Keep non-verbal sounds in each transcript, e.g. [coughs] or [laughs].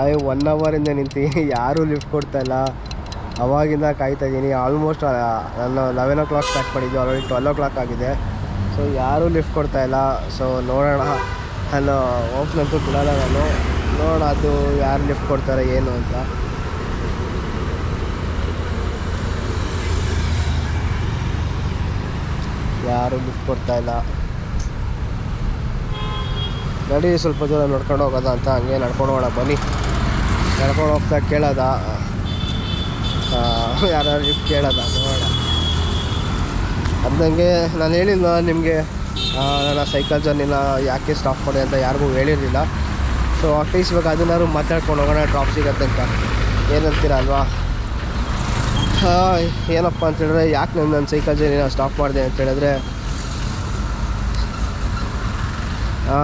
ಆಯ್ one ಅವರಿಂದ ನಿಂತೀನಿ ಯಾರೂ lift ಕೊಡ್ತಾ ಇಲ್ಲ. ಅವಾಗಿಂದ ಕಾಯ್ತಾ ಇದ್ದೀನಿ. ಆಲ್ಮೋಸ್ಟ್ ನಾನು ಲೆವೆನ್ ಓ ಕ್ಲಾಕ್ ಸ್ಟಾರ್ಟ್ ಮಾಡಿದ್ದು. ಆಲ್ರೆಡಿ ಟ್ವೆಲ್ ಓ ಕ್ಲಾಕ್ ಆಗಿದೆ. ಸೊ ಯಾರೂ ಲಿಫ್ಟ್ ಕೊಡ್ತಾ ಇಲ್ಲ. ಸೊ ನೋಡೋಣ. ನಾನು ಅಂತೂ ಬಿಡಲ್ಲ ನಾನು. ನೋಡೋಣ ಅದು ಯಾರು ಲಿಫ್ಟ್ ಕೊಡ್ತಾರೆ, ಏನು ಅಂತ. ಯಾರು ಲಿಫ್ಟ್ ಕೊಡ್ತಾ ಇಲ್ಲ. ನಡಿ ಸ್ವಲ್ಪ ದೂರ ನೋಡ್ಕೊಂಡು ಹೋಗೋದ ಅಂತ ಹಂಗೆ ನಡ್ಕೊಂಡು ಹೋಗೋಣ, ಬನ್ನಿ. ನಡ್ಕೊಂಡು ಹೋಗ್ತಾ ಕೇಳೋದ. ಯಾರು ಕೇಳೋದ, ನೋಡೋಣ. ಅಂದಂಗೆ ನಾನು ಹೇಳಿಲ್ಲ ನಿಮಗೆ ನನ್ನ ಸೈಕಲ್ ಜರ್ನಿನ ಯಾಕೆ ಸ್ಟಾಪ್ ಮಾಡಿ ಅಂತ ಯಾರಿಗೂ ಹೇಳಿರಲಿಲ್ಲ. ಸೊ ಅಟ್ಲೀಸ್ಟ್ ಇವಾಗ ಅದನ್ನಾದ್ರು ಮಾತಾಡ್ಕೊಂಡು ಹೋಗೋಣ ಡ್ರಾಪ್ ಸಿಗತ್ತೆ ಅಂತ. ಏನಂತೀರ ಅಲ್ವಾ? ಏನಪ್ಪ ಅಂತೇಳಿದ್ರೆ ಯಾಕೆ ನಾನು ನನ್ನ ಸೈಕಲ್ ಜರ್ನಿನ ಸ್ಟಾಪ್ ಮಾಡಿದೆ ಅಂತ ಹೇಳಿದ್ರೆ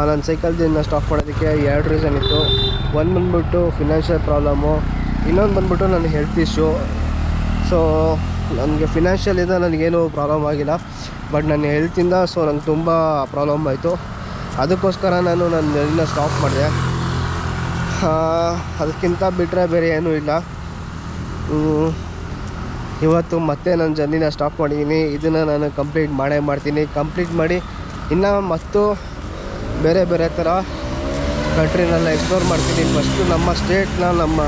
ನನ್ನ ಸೈಕಲ್ ಜರ್ನಿನ ಸ್ಟಾಪ್ ಮಾಡೋದಕ್ಕೆ ಎರಡು ರೀಸನ್ ಇತ್ತು. ಒಂದು ಬಂದ್ಬಿಟ್ಟು ಫಿನಾನ್ಷಿಯಲ್ ಪ್ರಾಬ್ಲಮ್ಮು ಇನ್ನೊಂದು ಬಂದ್ಬಿಟ್ಟು ನನ್ನ ಹೆಲ್ತ್ ಇಶ್ಯೂ ಸೊ ನನಗೆ ಫಿನಾನ್ಷಿಯಲಿಂದ ನನಗೇನು ಪ್ರಾಬ್ಲಮ್ ಆಗಿಲ್ಲ. ಬಟ್ ನನ್ನ ಹೆಲ್ತಿಂದ ಸೊ ನಂಗೆ ತುಂಬ ಪ್ರಾಬ್ಲಮ್ ಆಯಿತು. ಅದಕ್ಕೋಸ್ಕರ ನಾನು ನನ್ನ ಜರ್ನಿನ ಸ್ಟಾಪ್ ಮಾಡಿದೆ. ಅದಕ್ಕಿಂತ ಬಿಟ್ಟರೆ ಬೇರೆ ಏನೂ ಇಲ್ಲ. ಇವತ್ತು ಮತ್ತೆ ನನ್ನ ಜರ್ನಿನ ಸ್ಟಾಪ್ ಮಾಡಿದ್ದೀನಿ ಇದನ್ನು ನಾನು ಕಂಪ್ಲೀಟ್ ಮಾಡೇ ಮಾಡ್ತೀನಿ. ಕಂಪ್ಲೀಟ್ ಮಾಡಿ, ಇನ್ನು ಮತ್ತು ಬೇರೆ ಬೇರೆ ಥರ ಕಂಟ್ರಿನೆಲ್ಲ ಎಕ್ಸ್ಪ್ಲೋರ್ ಮಾಡ್ತೀನಿ ಫಸ್ಟು ನಮ್ಮ ಸ್ಟೇಟ್ನ ನಮ್ಮ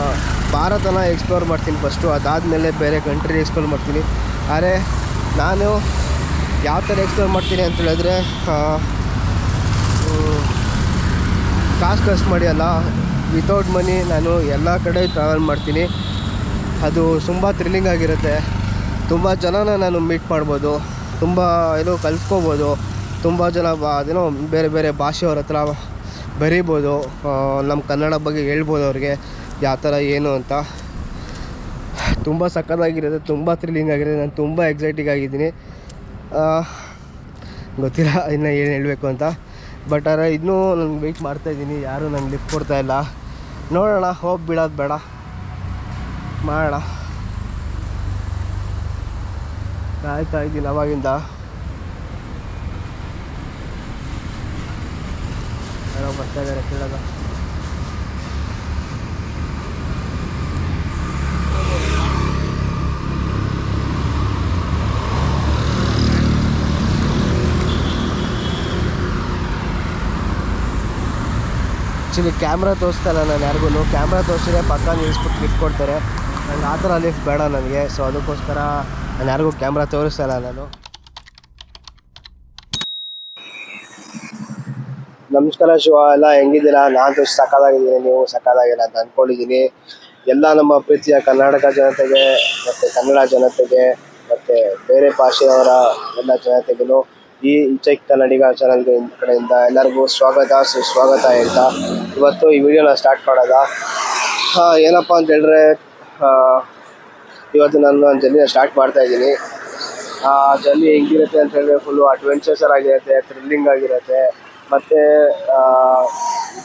ಭಾರತನ ಎಕ್ಸ್ಪ್ಲೋರ್ ಮಾಡ್ತೀನಿ ಫಸ್ಟು ಅದಾದಮೇಲೆ ಬೇರೆ ಕಂಟ್ರಿ ಎಕ್ಸ್ಪ್ಲೋರ್ ಮಾಡ್ತೀನಿ. ಆದರೆ ನಾನು ಯಾವ ಥರ ಎಕ್ಸ್ಪ್ಲೋರ್ ಮಾಡ್ತೀನಿ ಅಂತ ಹೇಳಿದ್ರೆ ಕಾಸು ಖರ್ಚು ಮಾಡಿ ಅಲ್ಲ. ವಿತೌಟ್ ಮನಿ ನಾನು ಎಲ್ಲ ಕಡೆ ಟ್ರಾವೆಲ್ ಮಾಡ್ತೀನಿ. ಅದು ತುಂಬ ಥ್ರಿಲ್ಲಿಂಗ್ ಆಗಿರುತ್ತೆ. ತುಂಬ ಜನನ ನಾನು ಮೀಟ್ ಮಾಡ್ಬೋದು. ತುಂಬ ಏನೋ ಕಲ್ತ್ಕೋಬೋದು. ತುಂಬ ಜನ ಬಾ, ಅದೇನೋ ಬೇರೆ ಬೇರೆ ಭಾಷೆಯವ್ರ ಹತ್ರ ಬರೀಬೋದು ನಮ್ಮ ಕನ್ನಡ ಬಗ್ಗೆ ಹೇಳ್ಬೋದು ಅವ್ರಿಗೆ, ಯಾವ ಥರ ಏನು ಅಂತ. ತುಂಬ ಸಖತ್ತಾಗಿರೋದು ತುಂಬ ಥ್ರಿಲ್ಲಿಂಗ್ ಆಗಿರೋದು ನಾನು ತುಂಬ ಎಕ್ಸೈಟಿಂಗ್ ಆಗಿದ್ದೀನಿ. ಗೊತ್ತಿಲ್ಲ ಇನ್ನು ಏನು ಹೇಳಬೇಕು ಅಂತ. ಬಟ್ ಆದರೆ ಇನ್ನೂ ನಾನು ವೆಯ್ಟ್ ಮಾಡ್ತಾಯಿದ್ದೀನಿ ಯಾರೂ ನಂಗೆ ಲಿಫ್ಟ್ ಕೊಡ್ತಾ ಇಲ್ಲ. ನೋಡೋಣ ಹೋಗಿ ಬಿಡೋದು ಬೇಡ. ಮಾಡೋಣ. ಕಾಯ್ತಾ ಇದ್ದೀನಿ ಅವಾಗಿಂದ. ಯಾರೋ ಬರ್ತಾ ಇದ್ದಾರೆ ಕೇಳೋದ. ಆ್ಯಕ್ಚುಲಿ ಕ್ಯಾಮ್ರಾ ತೋರಿಸ್ತಲ್ಲ ನಾನು ಯಾರಿಗೂ. ಕ್ಯಾಮ್ರಾ ತೋರಿಸಿದ್ರೆ ಪಕ್ಕ ನಿಲ್ಲಿಸ್ಬಿಟ್ಟು ಲಿಫ್ಟ್ ಕೊಡ್ತಾರೆ. ನಂಗೆ ಆ ಥರ ಲಿಫ್ಟ್ ಬೇಡ ನನಗೆ. ಸೊ ಅದಕ್ಕೋಸ್ಕರ ನಾನು ಯಾರಿಗೂ ಕ್ಯಾಮ್ರಾ ತೋರಿಸ್ತಲ್ಲ ನಾನು. ನಮಸ್ಕಾರ ಶಿವ, ಎಲ್ಲ ಹೆಂಗಿದ್ದೀರಾ? ನಾನು ಸಕ್ಕದಾಗಿದ್ದೀನಿ ನೀವು ಸಕ್ಕದಾಗಿಲ್ಲ ಅಂತ ಅಂದ್ಕೊಂಡಿದ್ದೀನಿ ಎಲ್ಲ ನಮ್ಮ ಪ್ರೀತಿಯ ಕರ್ನಾಟಕ ಜನತೆಗೆ, ಮತ್ತು ಕನ್ನಡ ಜನತೆಗೆ, ಮತ್ತು ಬೇರೆ ಭಾಷೆಯವರ ಎಲ್ಲ ಜನತೆಗೂ, ಈ ಚೈಕ್ ಕನ್ನಡಿಗ ಚಾನಲ್ಗೆ ಕಡೆಯಿಂದ ಎಲ್ಲರಿಗೂ ಸ್ವಾಗತ, ಸುಸ್ವಾಗತ ಹೇಳ್ತಾ, ಇವತ್ತು ಈ ವಿಡಿಯೋನ ಸ್ಟಾರ್ಟ್ ಮಾಡೋದ? ಏನಪ್ಪ ಅಂತ ಹೇಳಿದ್ರೆ ಇವತ್ತು ನಾನು ಜರ್ನಿನ ಸ್ಟಾರ್ಟ್ ಮಾಡ್ತಾ ಇದ್ದೀನಿ. ಆ, ಜರ್ನಿ ಹೆಂಗಿರುತ್ತೆ ಅಂತ ಹೇಳಿದ್ರೆ ಫುಲ್ಲು ಅಡ್ವೆಂಚರ್ಸರ್ ಆಗಿರುತ್ತೆ ಥ್ರಿಲ್ಲಿಂಗ್ ಆಗಿರುತ್ತೆ ಮತ್ತು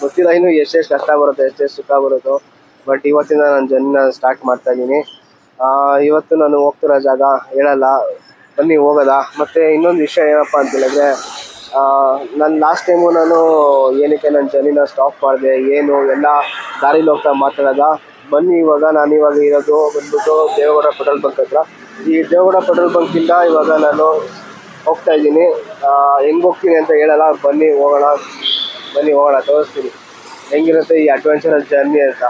ಗೊತ್ತಿಲ್ಲ ಇನ್ನು ಎಷ್ಟೆಷ್ಟು ಕಷ್ಟ ಬರುತ್ತೆ ಎಷ್ಟೆಷ್ಟು ಸುಖ ಬರುತ್ತೋ ಬಟ್ ಇವತ್ತಿಂದ ನಾನು ಜರ್ನಿನ ಸ್ಟಾರ್ಟ್ ಮಾಡ್ತಾ ಇದ್ದೀನಿ. ಇವತ್ತು ನಾನು ಹೋಗ್ತಿರೋ ಜಾಗ ಹೇಳಲ್ಲ, ಬನ್ನಿ ಹೋಗೋದ? ಮತ್ತು ಇನ್ನೊಂದು ವಿಷಯ ಏನಪ್ಪ ಅಂತ ಹೇಳಿದ್ರೆ ನನ್ನ ಲಾಸ್ಟ್ ಟೈಮು ನಾನು ಏನಕ್ಕೆ ನನ್ನ ಜರ್ನಿನ ಸ್ಟಾಪ್ ಮಾಡಿದೆ, ಏನು, ಎಲ್ಲ ದಾರಿಲಿ ಹೋಗ್ತಾ ಮಾತಾಡೋದ, ಬನ್ನಿ ಇವಾಗ, ನಾನು ಇವಾಗ ಇರೋದು ಬಂದ್ಬಿಟ್ಟು ದೇವೇಗೌಡ ಪೆಟ್ರೋಲ್ ಬಂಕ್ ಹತ್ರ. ಈ ದೇವೇಗೌಡ ಪೆಟ್ರೋಲ್ ಬಂಕಿಂದ ಇವಾಗ ನಾನು ಹೋಗ್ತಾ ಇದ್ದೀನಿ. ಹೆಂಗೆ ಹೋಗ್ತೀನಿ ಅಂತ ಹೇಳಲ್ಲ. ಬನ್ನಿ, ಹೋಗೋಣ. ಬನ್ನಿ, ಹೋಗೋಣ. ತೋರಿಸ್ತೀನಿ. ಹೆಂಗಿರುತ್ತೆ ಈ ಅಡ್ವೆಂಚರಸ್ ಜರ್ನಿ ಅಂತ.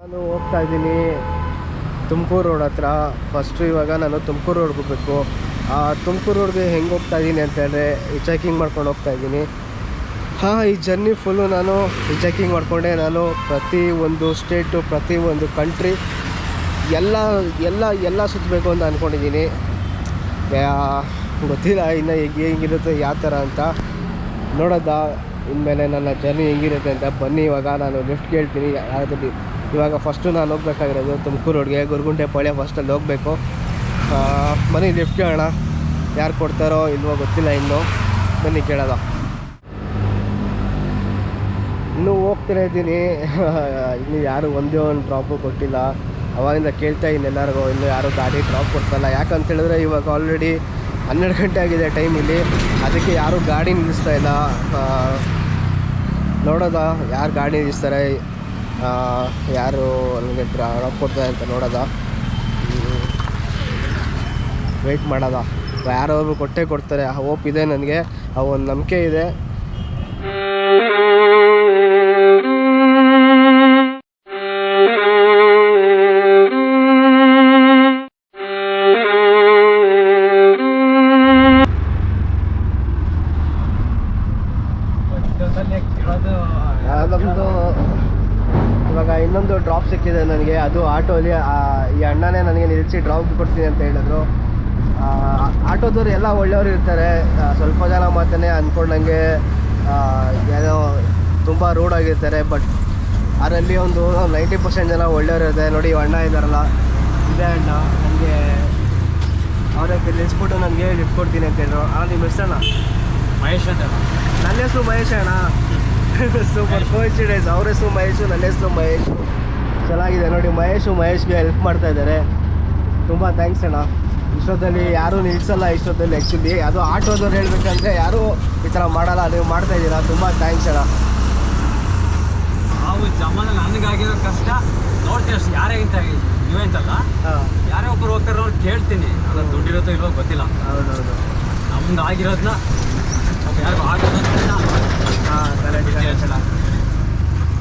ನಾನು ಹೋಗ್ತಾ ಇದ್ದೀನಿ ತುಮಕೂರು ರೋಡ್ ಹತ್ರ. ಫಸ್ಟು ಇವಾಗ ನಾನು ತುಮಕೂರು ರೋಡ್ ಹೋಗಬೇಕು. ತುಮಕೂರು ರೋಡ್ಗೆ ಹೆಂಗೆ ಹೋಗ್ತಾ ಇದ್ದೀನಿ ಅಂತ ಹೇಳಿದ್ರೆ ಚೆಕಿಂಗ್ ಮಾಡ್ಕೊಂಡು ಹೋಗ್ತಾ ಇದ್ದೀನಿ. ಹಾಂ, ಈ ಜರ್ನಿ ಫುಲ್ಲು ನಾನು ಚೆಕಿಂಗ್ ಮಾಡಿಕೊಂಡೆ. ನಾನು ಪ್ರತಿ ಒಂದು ಸ್ಟೇಟು ಪ್ರತಿ ಒಂದು ಕಂಟ್ರಿ ಎಲ್ಲ ಎಲ್ಲ ಎಲ್ಲ ಸುತ್ತಬೇಕು ಅಂತ ಅಂದ್ಕೊಂಡಿದ್ದೀನಿ ಗೊತ್ತಿಲ್ಲ ಇನ್ನು ಹೇಗೆ ಹೆಂಗಿರುತ್ತೆ, ಯಾವ ಥರ ಅಂತ. ನೋಡೋದ, ಇನ್ಮೇಲೆ ನನ್ನ ಜರ್ನಿ ಹೆಂಗಿರುತ್ತೆ ಅಂತ ಬನ್ನಿ, ಇವಾಗ ನಾನು ಲಿಫ್ಟ್ ಕೇಳ್ತೀನಿ ಯಾರಾದ್ರೂ ಇವಾಗ ಫಸ್ಟು ನಾನು ಹೋಗ್ಬೇಕಾಗಿರೋದು ತುಮಕೂರು ರೋಡ್ಗೆ, ಗುರುಗುಂಟೆ ಪಾಳ್ಯ ಫಸ್ಟಲ್ಲಿ ಹೋಗಬೇಕು. ಬನ್ನಿ ಲಿಫ್ಟ್ ಕೇಳೋಣ ಯಾರು ಕೊಡ್ತಾರೋ ಇಲ್ವೋ ಗೊತ್ತಿಲ್ಲ ಇನ್ನು. ಬನ್ನಿ ಕೇಳೋದ. ಇನ್ನೂ ಹೋಗ್ತಾನೆ ಇದ್ದೀನಿ. [laughs] ಇನ್ನು ಯಾರು ಒಂದೇ ಒಂದು ಡ್ರಾಪು ಕೊಟ್ಟಿಲ್ಲ. ಅವಾಗಿಂದ ಕೇಳ್ತಾ ಇದ್ದೀನಿ ಎಲ್ಲರಿಗೂ, ಇನ್ನೂ ಯಾರು ಗಾಡಿ ಡ್ರಾಪ್ ಕೊಡ್ತಾಯಿಲ್ಲ ಯಾಕಂತ ಹೇಳಿದ್ರೆ ಇವಾಗ ಆಲ್ರೆಡಿ ಹನ್ನೆರಡು ಗಂಟೆ ಆಗಿದೆ ಟೈಮ್ ಇಲ್ಲಿ. ಅದಕ್ಕೆ ಯಾರೂ ಗಾಡಿ ನಿಲ್ಲಿಸ್ತಾ ಇಲ್ಲ. ನೋಡೋದ? ಯಾರು ಗಾಡಿ ನಿಲ್ಲಿಸ್ತಾರೆ? ಯಾರು ನನಗೆ ಡ್ರಾಪ್ ಕೊಡ್ತಾರೆ ಅಂತ ನೋಡೋದ? ವೆಯ್ಟ್ ಮಾಡೋದ? ಯಾರೋ ಕೊಟ್ಟೇ ಕೊಡ್ತಾರೆ. ಆ ಹೋಪ್ ಇದೆ ನನಗೆ. ಆ ಒಂದು ನಂಬಿಕೆ ಇದೆ. ಸಿಕ್ಕಿದೆ ನನಗೆ. ಅದು ಆಟೋಲಿ ಈ ಅಣ್ಣನೇ ನನಗೆ ನಿಲ್ಲಿಸಿ ಡ್ರಾಪ್ ಕೊಡ್ತೀನಿ ಅಂತ ಹೇಳಿದ್ರು. ಆಟೋದವ್ರು ಎಲ್ಲ ಒಳ್ಳೆಯವರು ಇರ್ತಾರೆ. ಸ್ವಲ್ಪ ಜನ ಮಾತೇ ಅಂದ್ಕೊಂಡಂಗೆ ಏನೋ ತುಂಬ ರೂಡ್ ಆಗಿರ್ತಾರೆ ಬಟ್ ಅದರಲ್ಲಿ ಒಂದು ನೈಂಟಿ ಪರ್ಸೆಂಟ್ ಜನ ಒಳ್ಳೆಯವರು ಇರ್ತಾರೆ. ನೋಡಿ ಅಣ್ಣ ಇದ್ದಾರಲ್ಲ ಇದೇ ಅಣ್ಣ ನನಗೆ ಅವ್ರಿಗೆ ನಿಲ್ಲಿಸ್ಬಿಟ್ಟು ನನಗೆ ಲಿಫ್ಟ್ ಕೊಡ್ತೀನಿ ಅಂತ ಹೇಳಿದ್ರು. ಆ ನಿಮ್ಮ ಹೆಸರಣ್ಣ? ಮಹೇಶ್ ಅಂತ. ನನ್ನ ಹೆಸರು ಮಹೇಶ್ ಅಣ್ಣ ಸೂಪರ್ ಕೋಇನ್ಸಿಡೆನ್ಸ್ ಅವ್ರ ಹೆಸರು ಮಹೇಶು ನನ್ನ ಹೆಸರು ಮಹೇಶು. ಚೆನ್ನಾಗಿದೆ. ನೋಡಿ ಮಹೇಶು ಮಹೇಶ್ಗೆ ಹೆಲ್ಪ್ ಮಾಡ್ತಾ ಇದ್ದಾರೆ. ತುಂಬ ಥ್ಯಾಂಕ್ಸ್ ಅಣ್ಣ. ಇಷ್ಟೊತ್ತಲ್ಲಿ ಯಾರೂ ನಿಲ್ಸಲ್ಲ ಇಷ್ಟೊತ್ತಲ್ಲಿ ಆ್ಯಕ್ಚುಲಿ ಅದು ಆಟೋದವ್ರು ಹೇಳ್ಬೇಕಂದ್ರೆ ಯಾರೂ ಈ ಥರ ಮಾಡಲ್ಲ ನೀವು ಮಾಡ್ತಾ ಇದ್ದೀರಾ? ತುಂಬ ಥ್ಯಾಂಕ್ಸ್ ಅಣ್ಣ. ನಾವು ಜಮಾನ ನನಗಾಗಿರೋ ಕಷ್ಟ ನೋಡ್ತೀವಿ ಅಷ್ಟು. ಯಾರೇ ಇಂತ ನೀವೇ ಅಂತಲ್ಲ ಹಾಂ. ಯಾರೇ ಒಬ್ಬರು ಹೋಗ್ತಾರೋ ಅವ್ರು ಕೇಳ್ತೀನಿ. ಅಲ್ಲ ದುಡ್ಡಿರುತ್ತೋ ಇಲ್ವೋ ಗೊತ್ತಿಲ್ಲ. ಹೌದೌದು. ನಮ್ದು ಆಗಿರೋದನ್ನ ಯಾರು ಯಾರಿಗೂ ಆಗೋದನ್ನ ಹಾಂ ಕರೆಕ್ಟ್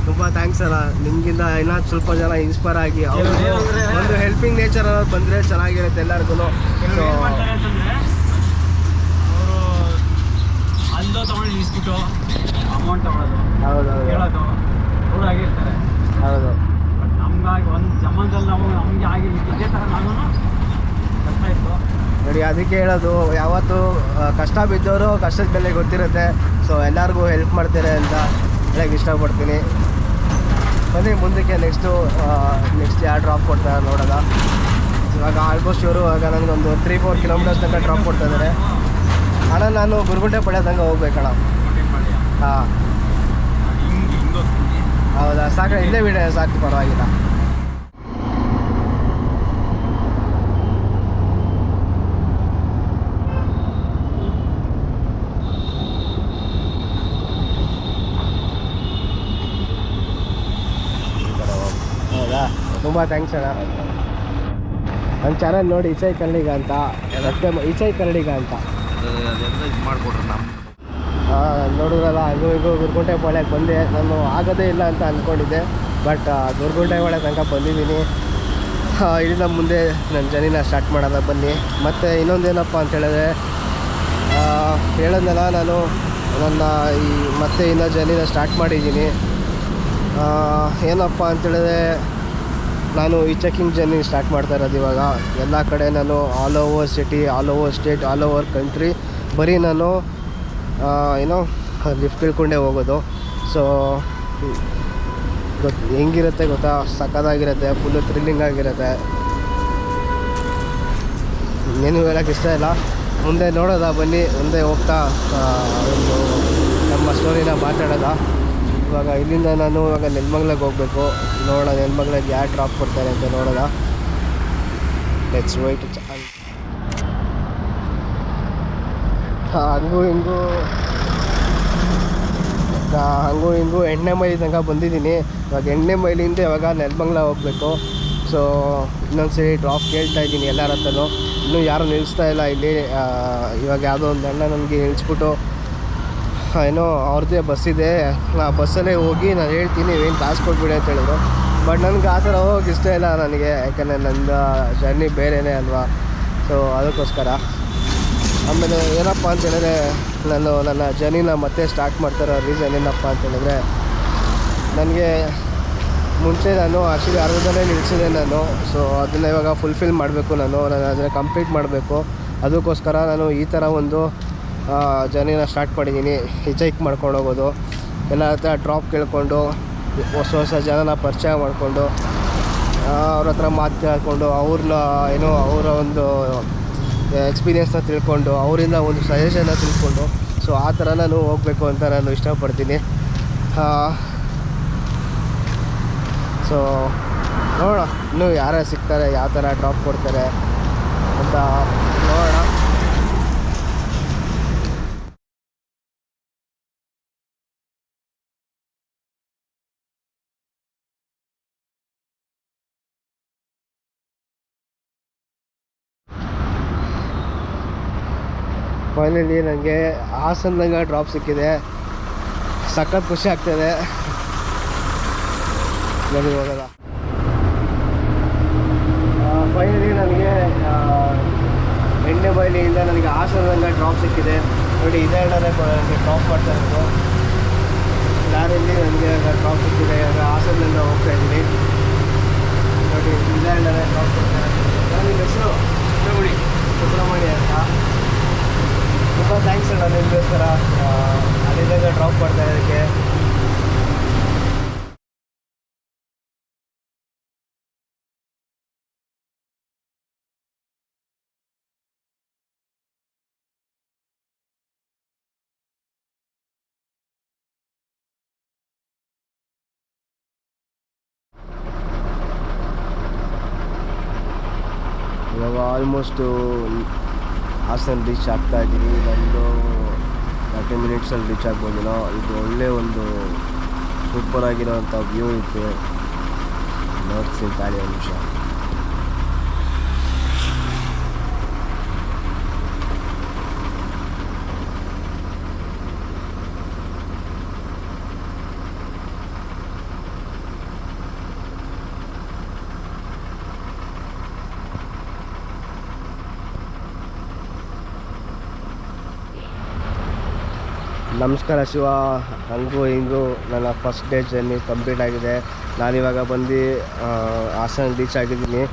ತುಂಬ ಥ್ಯಾಂಕ್ಸ್ ಅಲ್ಲ ನಿಮಗಿಂದ ಇನ್ನೂ ಸ್ವಲ್ಪ ಜನ ಇನ್ಸ್ಪೈರ್ ಆಗಿ ಅವರು ಒಂದು ಹೆಲ್ಪಿಂಗ್ ನೇಚರ್ ಅನ್ನೋದು ಬಂದರೆ ಚೆನ್ನಾಗಿರುತ್ತೆ ಎಲ್ಲರಿಗೂ ಸೊ ಅವರು ಅಲ್ಲೋ ತೊಗೊಂಡು ಇಸ್ಬಿಟ್ಟು ಅಮೌಂಟ್ ತೊಗೊಳೋದು ಹೌದೌದು. ಅವ್ರು ಆಗಿರ್ತಾರೆ ಹೌದು. ಬಟ್ ನಮ್ಗಾಗಿ ಒಂದು ಜಮಾನದಲ್ಲಿ ನಾವು ನಮಗೆ ಆಗಿ ಇದೇ ಥರ ನಾನು ಕಷ್ಟ ಇತ್ತು ನೋಡಿ ಅದಕ್ಕೆ ಹೇಳೋದು ಯಾವತ್ತು ಕಷ್ಟ ಬಿದ್ದವರು ಕಷ್ಟದ ಬೆಲೆ ಗೊತ್ತಿರುತ್ತೆ. ಸೊ ಎಲ್ಲರಿಗೂ ಹೆಲ್ಪ್ ಮಾಡ್ತಾರೆ ಅಂತ ಹೇಳಕ್ಕೆ ಇಷ್ಟಪಡ್ತೀನಿ. ಬನ್ನಿ, ಮುಂದಕ್ಕೆ ನೆಕ್ಸ್ಟು ನೆಕ್ಸ್ಟ್ ಯಾರು ಡ್ರಾಪ್ ಕೊಡ್ತಾರೆ ನೋಡೋಣ. ಇವಾಗ ಆಲ್ಮೋಸ್ಟ್ ಇವರು ಇವಾಗ ನನಗೊಂದು ತ್ರೀ ಫೋರ್ ಕಿಲೋಮೀಟರ್ಸ್ ತನಕ ಡ್ರಾಪ್ ಕೊಡ್ತಾ ಇದ್ದಾರೆ. ಅಣ್ಣ, ನಾನು ಗುರುಗುಂಟೆ ಪಡೆಯೋದಂಗೆ ಹೋಗ್ಬೇಕಣ್ಣ. ಹಾಂ. ಹೌದಾ? ಸಾಕು, ಇಲ್ಲೇ ಬಿಡ, ಸಾಕು, ಪರವಾಗಿಲ್ಲ ಹೌದಾ ತುಂಬ ಥ್ಯಾಂಕ್ಸ್ ಅಣ್ಣ. ನನ್ನ ಚಾನಲ್ ನೋಡಿ ಇಚೈ ಕನ್ನಡಿಗ ಅಂತ ಇಚೈ ಕನ್ನಡಿಗ ಅಂತ. ನೋಡಿದ್ರಲ್ಲ ಹಂಗು ಹಿಂಗು ಗುರುಗುಂಟೆ ಪಾಳ್ಯಕ್ಕೆ ಬಂದೆ. ನಾನು ಆಗೋದೇ ಇಲ್ಲ ಅಂತ ಅಂದ್ಕೊಂಡಿದ್ದೆ ಬಟ್ ಗುರುಗುಂಟೆ ಪಾಳ್ಯ ತನಕ ಬಂದಿದ್ದೀನಿ. ಇಲ್ಲಿ ನಮ್ಮ ಮುಂದೆ ನನ್ನ ಜರ್ನಿನ ಸ್ಟಾರ್ಟ್ ಮಾಡೋದ ಬನ್ನಿ. ಮತ್ತು ಇನ್ನೊಂದೇನಪ್ಪ ಅಂತ ಹೇಳಿದ್ರೆ ಆ, ಹೇಳದ್ನಲ್ಲ ನಾನು ನನ್ನ ಈ ಮತ್ತೆ ಇನ್ನೂ ಜರ್ನಿನ ಸ್ಟಾರ್ಟ್ ಮಾಡಿದ್ದೀನಿ. ಏನಪ್ಪ ಅಂತ ಹೇಳಿದ್ರೆ ನಾನು ಈ ಚೆಕಿಂಗ್ ಜರ್ನಿ ಸ್ಟಾರ್ಟ್ ಮಾಡ್ತಾ ಇರೋದು ಇವಾಗ. ಎಲ್ಲ ಕಡೆ ನಾನು all over city all over state all over country ಬರೀ ನಾನು ಏನೋ ಲಿಫ್ಟ್ ಇಳ್ಕೊಂಡೇ ಹೋಗೋದು. ಸೊ ಗೊತ್ತು ಹೆಂಗಿರುತ್ತೆ ಗೊತ್ತಾ? ಸಖತ್ತಾಗಿರುತ್ತೆ ಫುಲ್ಲು ಥ್ರಿಲ್ಲಿಂಗ್ ಆಗಿರುತ್ತೆ. ಏನು ಹೇಳೋಕ್ಕೆ ಇಷ್ಟ ಇಲ್ಲ. ಮುಂದೆ ನೋಡೋದಾ ಬನ್ನಿ, ಮುಂದೆ ಹೋಗ್ತಾ ನಮ್ಮ ಸ್ಟೋರಿನ ಮಾತಾಡೋದ? ಇವಾಗ ಇಲ್ಲಿಂದ ನಾನು ಇವಾಗ ನೆಲಮಂಗ್ಲಕ್ಕೆ ಹೋಗಬೇಕು. ನೋಡೋಣ, ನೆಲಮಂಗ್ಲಕ್ಕೆ ಯಾವ ಡ್ರಾಪ್ ಕೊಡ್ತಾರೆ ಅಂತ ನೋಡೋಣ. ಲೆಟ್ಸ್ ವೈಟ್ ಹಂಗೂ ಹಿಂಗೂ. ಹಂಗೂ ಹಿಂಗೂ ಎಣ್ಣೆ ಮೈಲಿ ತನಕ ಬಂದಿದ್ದೀನಿ. ಇವಾಗ ಎಣ್ಣೆ ಮೈಲಿಂದ ಇವಾಗ ನೆಲ್ಮಂಗ್ಲ ಹೋಗಬೇಕು. ಸೊ ಇನ್ನೊಂದು ಸರಿ ಡ್ರಾಪ್ ಕೇಳ್ತಾ ಇದ್ದೀನಿ ಎಲ್ಲರ ಹತ್ರನೂ. ಇನ್ನೂ ಯಾರು ನಿಲ್ಲಿಸ್ತಾ ಇಲ್ಲ ಇಲ್ಲಿ. ಇವಾಗ ಯಾವುದೋ ಒಂದು ಅಣ್ಣ ನನಗೆ ನಿಲ್ಲಿಸ್ಬಿಟ್ಟು ಏನೋ ಅವ್ರದ್ದೇ ಬಸ್ ಇದೆ. ಆ ಬಸ್ಸಲ್ಲೇ ಹೋಗಿ ನಾನು ಹೇಳ್ತೀನಿ, ಏನು ಕಾಸು ಕೊಟ್ಬಿಡಿ ಅಂತ ಹೇಳಿದ್ರು. ಬಟ್ ನನಗೆ ಆ ಥರ ಹೋಗೋಕೆ ಇಷ್ಟ ಇಲ್ಲ ನನಗೆ, ಯಾಕಂದರೆ ನಂದು ಜರ್ನಿ ಬೇರೆಯೇ ಅಲ್ವಾ? ಸೊ ಅದಕ್ಕೋಸ್ಕರ. ಆಮೇಲೆ ಏನಪ್ಪ ಅಂತ ಹೇಳಿದ್ರೆ, ನಾನು ನನ್ನ ಜರ್ನಿನ ಮತ್ತೆ ಸ್ಟಾರ್ಟ್ ಮಾಡ್ತಾರೋ ರೀಸನ್ ಏನಪ್ಪ ಅಂತ ಹೇಳಿದ್ರೆ, ನನಗೆ ಮುಂಚೆ ನಾನು ಆ್ಯಕ್ಚುಲಿ ಅರ್ಧದಲ್ಲೇ ನಿಲ್ಲಿಸಿದೆ ನಾನು. ಸೊ ಅದನ್ನು ಇವಾಗ ಫುಲ್ಫಿಲ್ ಮಾಡಬೇಕು ನಾನು ನಾನು ಅದನ್ನು ಕಂಪ್ಲೀಟ್ ಮಾಡಬೇಕು. ಅದಕ್ಕೋಸ್ಕರ ನಾನು ಈ ಥರ ಒಂದು ಜರ್ನಿನ ಸ್ಟಾರ್ಟ್ ಮಾಡಿದ್ದೀನಿ, ಹಿಚೈಕ್ ಮಾಡ್ಕೊಂಡು ಹೋಗೋದು, ಎಲ್ಲ ಹತ್ರ ಡ್ರಾಪ್ ಕೇಳಿಕೊಂಡು, ಹೊಸ ಹೊಸ ಜನನ ಪರಿಚಯ ಮಾಡಿಕೊಂಡು ಅವ್ರ ಹತ್ರ ಮಾತು ಕೇಳಿಕೊಂಡು ಅವ್ರನ್ನ ಏನು ಅವರ ಒಂದು ಎಕ್ಸ್ಪೀರಿಯೆನ್ಸ್ನ ತಿಳ್ಕೊಂಡು, ಅವರಿಂದ ಒಂದು ಸಜೆಷನ್ನ ತಿಳ್ಕೊಂಡು ಸೊ ಆ ಥರ ನಾನು ಹೋಗಬೇಕು ಅಂತ ನಾನು ಇಷ್ಟಪಡ್ತೀನಿ. ಸೊ ನೋಡೋಣ, ಇನ್ನೂ ಯಾರು ಸಿಗ್ತಾರೆ, ಯಾವ ಥರ ಡ್ರಾಪ್ ಕೊಡ್ತಾರೆ ಅಂತ ನೋಡೋಣ. ಫೈನಲಿ ನನಗೆ ಹಾಸನದಾಗ ಡ್ರಾಪ್ ಸಿಕ್ಕಿದೆ. ಸಖತ್ ಖುಷಿ ಆಗ್ತದೆ. ನನಗೆ ಹೋಗೋದ ಫೈನಲಿ ನನಗೆ ಎಣ್ಣೆ ಬಯಲಿಯಿಂದ ನನಗೆ ಹಾಸನದಾಗ ಡ್ರಾಪ್ ಸಿಕ್ಕಿದೆ. ನೋಡಿ, ಇದೇ ನನಗೆ ಡ್ರಾಪ್ ಮಾಡ್ತಾ ಇರೋದು. ದಾರಿಯಲ್ಲಿ ನನಗೆ ಡ್ರಾಪ್ ಸಿಕ್ಕಿದೆ? ಹಾಸನದಿಂದ ಹೋಗ್ತಾ ಇದ್ದೀನಿ. ನೋಡಿ, ಇದೇ ಡ್ರಾಪ್ ಕೊಡ್ತಾ ನಾನು ನನಗೆ ಹೆಸರು? ಸುಬ್ರಹ್ಮಣಿ ಸುಬ್ರಹ್ಮಣ್ಯ ಅಂತ. ತುಂಬ ಥ್ಯಾಂಕ್ಸ್ ಅಣ್ಣ ನಿಮಗೋಸ್ಕರ ಅಲ್ಲಿದ್ದಾಗ ಡ್ರಾಪ್ ಮಾಡ್ತಾ ಇರೋದಕ್ಕೆ ಇವಾಗ ಆಲ್ಮೋಸ್ಟು ಹಾಸನ ರೀಚ್ ಆಗ್ತಾ ಇದ್ದೀನಿ ಒಂದು ತರ್ಟಿ ಮಿನಿಟ್ಸಲ್ಲಿ ರೀಚ್ ಆಗ್ಬೋದೇನೋ ಇದು ಒಳ್ಳೆ ಒಂದು ಸೂಪರ್ ಆಗಿರೋವಂಥ ವ್ಯೂ ಇತ್ತು ನೋಡ್ತೀನಿ ತಾಳಿ ಅಂಶ ನಮಸ್ಕಾರ ಶಿವ. ಹಂಗೂ ಹಿಂಗೂ ನನ್ನ ಫಸ್ಟ್ ಡೇ ಜರ್ನಿ ಕಂಪ್ಲೀಟ್ ಆಗಿದೆ. ನಾನಿವಾಗ ಬಂದು ಹಾಸನ ರೀಚ್ ಆಗಿದ್ದೀನಿ.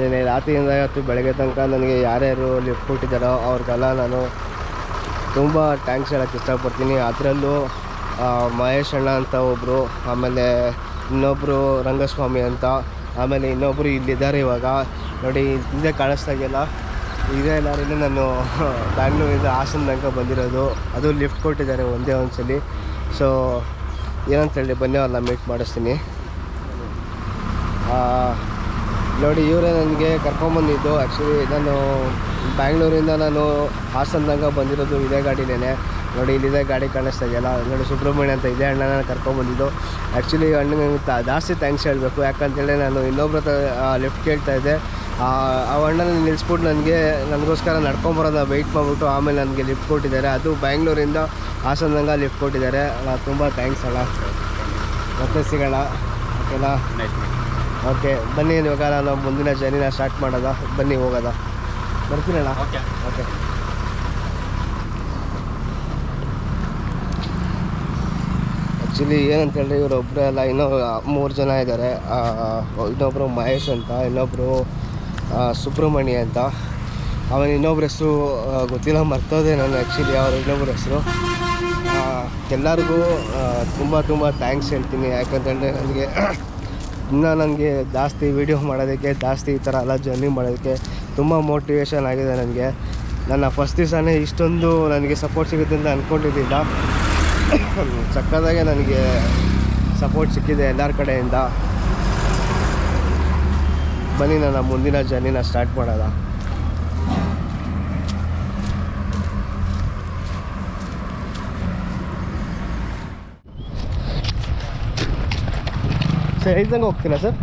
ನಿನ್ನೆ ರಾತ್ರಿಯಿಂದ ಇವತ್ತು ಬೆಳಗ್ಗೆ ತನಕ ನನಗೆ ಯಾರ್ಯಾರು ಲಿಫ್ಟ್ ಕೊಟ್ಟಿದ್ದಾರೋ ಅವ್ರಿಗೆಲ್ಲ ನಾನು ತುಂಬ ಥ್ಯಾಂಕ್ಸ್ ಹೇಳೋಕ್ಕೆ ಇಷ್ಟಪಡ್ತೀನಿ. ಅದರಲ್ಲೂ ಮಹೇಶ್ ಅಣ್ಣ ಅಂತ ಒಬ್ಬರು ಆಮೇಲೆ ಇನ್ನೊಬ್ಬರು ರಂಗಸ್ವಾಮಿ ಅಂತ, ಆಮೇಲೆ ಇನ್ನೊಬ್ಬರು ಇಲ್ಲಿದ್ದಾರೆ ಇವಾಗ. ನೋಡಿ, ಹಿಂದೆ ಕಾಣಿಸ್ತಾ ಇದೆಯಲ್ಲ? ಇದೇ ಲಾರಿಲಿ ನಾನು ಬ್ಯಾಂಗ್ಳೂರಿಂದ ಹಾಸನ ತನಕ ಬಂದಿರೋದು. ಅದು ಲಿಫ್ಟ್ ಕೊಟ್ಟಿದ್ದಾರೆ ಒಂದೇ ಒಂದು ಸಲ ಸೊ ಏನಂತ ಹೇಳಿ ಬನ್ನಿ, ಅವ್ರನ್ನ ಮೀಟ್ ಮಾಡಿಸ್ತೀನಿ. ನೋಡಿ, ಇವರೇ ನನಗೆ ಕರ್ಕೊಂಬಂದಿದ್ದು ಆ್ಯಕ್ಚುಲಿ ನಾನು ಬ್ಯಾಂಗ್ಳೂರಿಂದ ನಾನು ಹಾಸನ ತನಕ ಬಂದಿರೋದು ಇದೇ ಗಾಡಿಲೇ ನೋಡಿ, ಇಲ್ಲಿದೆ ಗಾಡಿ ಕಾಣಿಸ್ತಾ ಇದೆಯಲ್ಲ, ನೋಡಿ, ಸುಬ್ರಹ್ಮಣ್ಯ ಅಂತ ಇದೇ, ಅಣ್ಣನ ಕರ್ಕೊಂಬಂದಿದ್ದು ಆ್ಯಕ್ಚುಲಿ ಅಣ್ಣನಿಗೆ ಜಾಸ್ತಿ ಥ್ಯಾಂಕ್ಸ್ ಹೇಳಬೇಕು. ಯಾಕಂತೇಳಿ ನಾನು ಇನ್ನೊಬ್ರ ಹತ್ರ ಲಿಫ್ಟ್ ಕೇಳ್ತಾ ಇದ್ದೆ. ಆ ಅಣ್ಣನ ನಿಲ್ಲಿಸ್ಬಿಟ್ಟು ನನಗೆ ನನಗೋಸ್ಕರ ನಡ್ಕೊಂಬರೋದ ವೆಯ್ಟ್ ಮಾಡಿಬಿಟ್ಟು ಆಮೇಲೆ ನನಗೆ ಲಿಫ್ಟ್ ಕೊಟ್ಟಿದ್ದಾರೆ. ಅದು ಬ್ಯಾಂಗ್ಳೂರಿಂದ ಹಾಸನದಂಗ ಲಿಫ್ಟ್ ಕೊಟ್ಟಿದ್ದಾರೆ. ತುಂಬ ಥ್ಯಾಂಕ್ಸ್ ಅಣ್ಣ. ಮತ್ತೆ ಸಿಗೋಣ. ಓಕೆನಾ? ಓಕೆ ಬನ್ನಿ ಇವಾಗ ನಾನು ಮುಂದಿನ ಜರ್ನಿನ ಸ್ಟಾರ್ಟ್ ಮಾಡೋದ. ಬನ್ನಿ ಹೋಗೋದ. ಬರ್ತೀನಿ ಅಣ್ಣ. ಓಕೆ. ಓಕೆ. ಆ್ಯಕ್ಚುಲಿ ಏನಂತ ಹೇಳಿದ್ರೆ ಇವರು ಒಬ್ಬರೇ ಅಲ್ಲ ಇನ್ನೂ ಮೂರು ಜನ ಇದ್ದಾರೆ ಇನ್ನೊಬ್ಬರು ಮಹೇಶ್ ಅಂತ ಇನ್ನೊಬ್ಬರು ಸುಬ್ರಹ್ಮಣ್ಯ ಅಂತ. ಅವನ ಇನ್ನೊಬ್ಬರ ಹೆಸರು ಗೊತ್ತಿಲ್ಲ, ಮರ್ತೋದೆ ನಾನು ಆ್ಯಕ್ಚುಲಿ ಅವ್ರ ಇನ್ನೊಬ್ಬರ ಹೆಸರು. ಎಲ್ಲರಿಗೂ ತುಂಬ ತುಂಬ ಥ್ಯಾಂಕ್ಸ್ ಹೇಳ್ತೀನಿ. ಯಾಕಂತಂದರೆ ನನಗೆ ಇನ್ನೂ ನನಗೆ ಜಾಸ್ತಿ ವೀಡಿಯೋ ಮಾಡೋದಕ್ಕೆ, ಜಾಸ್ತಿ ಈ ಥರ ಎಲ್ಲ ಜರ್ನಿ ಮಾಡೋದಕ್ಕೆ ತುಂಬ ಮೋಟಿವೇಶನ್ ಆಗಿದೆ ನನಗೆ. ನನ್ನ ಫಸ್ಟ್ ದಿವಸನೇ ಇಷ್ಟೊಂದು ನನಗೆ ಸಪೋರ್ಟ್ ಸಿಗುತ್ತೆ ಅಂತ ಅಂದ್ಕೊಂಡಿದ್ದಿಲ್ಲ ಸಕ್ಕದಾಗೆ [coughs] ನನಗೆ ಸಪೋರ್ಟ್ ಸಿಕ್ಕಿದೆ ಎಲ್ಲರ ಕಡೆಯಿಂದ. ಬನ್ನಿ ನನ್ನ ಮುಂದಿನ ಜರ್ನಿನ ಸ್ಟಾರ್ಟ್ ಮಾಡೋದ ಸರ್ ಎಲ್ಲಿದ್ದಂಗೆ ಹೋಗ್ತೀರಾ ಸರ್?